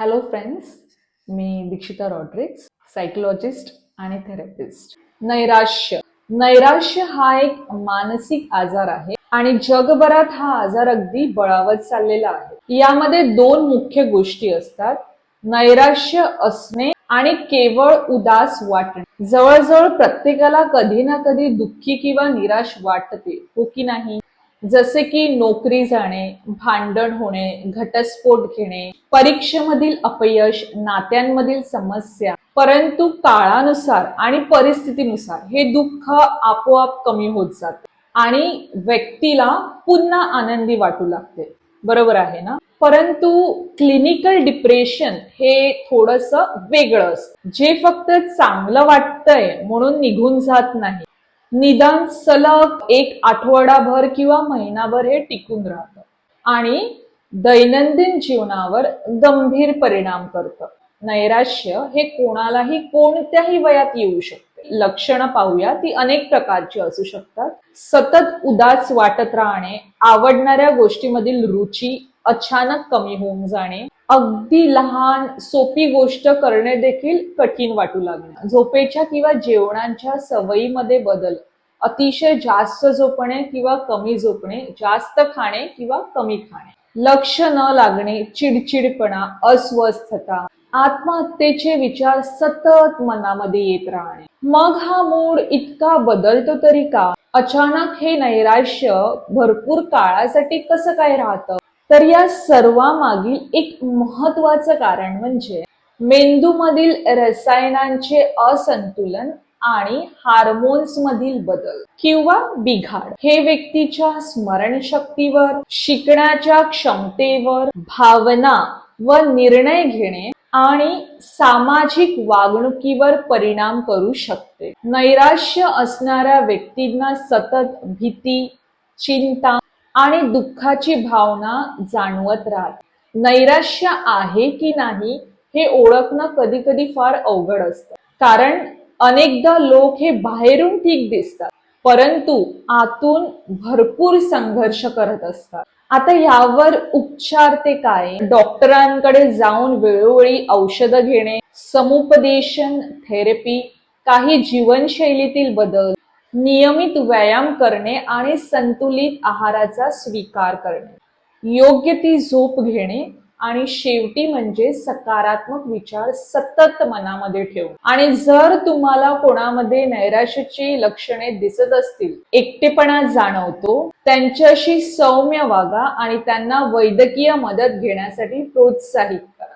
Hello friends मी Dikshita Rodrigues psychologist आणि therapist नैराश्य. नैराश्य हा एक मानसिक आजार आहे आणि जगभरात हा आजार अगदी बळावत चाललेला आहे. यामध्ये दोन मुख्य गोष्टी असतात. नैराश्य असणे आणि केवळ उदास वाटणे. जवळजवळ प्रत्येकाला कधी ना कधी दुःखी किंवा निराश वाटते हो की नाही? जसे की नोकरी जाणे भांडण होणे घटस्फोट घेणे परीक्षेमधील अपयश नात्यांमधील समस्या परंतु काळानुसार आणि परिस्थितीनुसार हे दुःख आपोआप कमी होत जाते आणि व्यक्तीला पुन्हा आनंदी वाटू लागते. बरोबर आहे ना? परंतु क्लिनिकल डिप्रेशन हे थोडस वेगळं असतं. जे फक्त चांगलं वाटतंय म्हणून निघून जात नाही. निदान सलग एक आठवडाभर किंवा महिनाभर हे टिकून राहतं. आणि दैनंदिन जीवनावर गंभीर परिणाम करतं. नैराश्य हे कोणालाही कोणत्याही वयात येऊ शकते. लक्षणं पाहूया ती अनेक प्रकारची असू शकतात. सतत उदास वाटत राहणे आवडणाऱ्या गोष्टीमधील रुची अचानक कमी होऊन जाणे अगदी लहान सोपी गोष्ट करणे देखील कठीण वाटू लागणे. झोपेच्या किंवा जेवणाच्या सवयीमध्ये बदल अतिशय जास्त झोपणे किंवा कमी झोपणे जास्त खाणे किंवा कमी खाणे. लक्ष न लागणे चिडचिडपणा अस्वस्थता आत्महत्येचे विचार सतत मनामध्ये येत राहणे. मग हा मूड इतका बदलतो तरी का? अचानक हे नैराश्य भरपूर काळासाठी कसं काय राहतं? तर या सर्वामागील एक महत्वाचं कारण म्हणजे मेंदूमधील रसायनांचे असंतुलन आणि हार्मोन्स मधील बदल किंवा बिघाड. हे व्यक्तीच्या स्मरणशक्तीवर शिकण्याच्या क्षमतेवर भावना व निर्णय घेणे आणि सामाजिक वागणुकीवर परिणाम करू शकते. नैराश्य असणाऱ्या व्यक्तींना सतत भीती चिंता आणि दुःखाची भावना जाणवत राहत. नैराश्य आहे की नाही हे ओळखणं कधी कधी फार अवघड असतं. कारण अनेकदा लोक हे बाहेरून ठीक दिसतात परंतु आतून भरपूर संघर्ष करत असतात. आता यावर उपचार ते काय? डॉक्टरांकडे जाऊन वेळोवेळी औषधं घेणे समुपदेशन थेरपी काही जीवनशैलीतील बदल नियमित व्यायाम करणे आणि संतुलित आहाराचा स्वीकार करणे. योग्य ती झोप घेणे आणि शेवटी म्हणजे सकारात्मक विचार सतत मनामध्ये ठेवून आणि जर तुम्हाला कोणामध्ये नैराश्याची लक्षणे दिसत असतील एकटेपणा जाणवतो त्यांच्याशी सौम्य वागा आणि त्यांना वैद्यकीय मदत घेण्यासाठी प्रोत्साहित करा.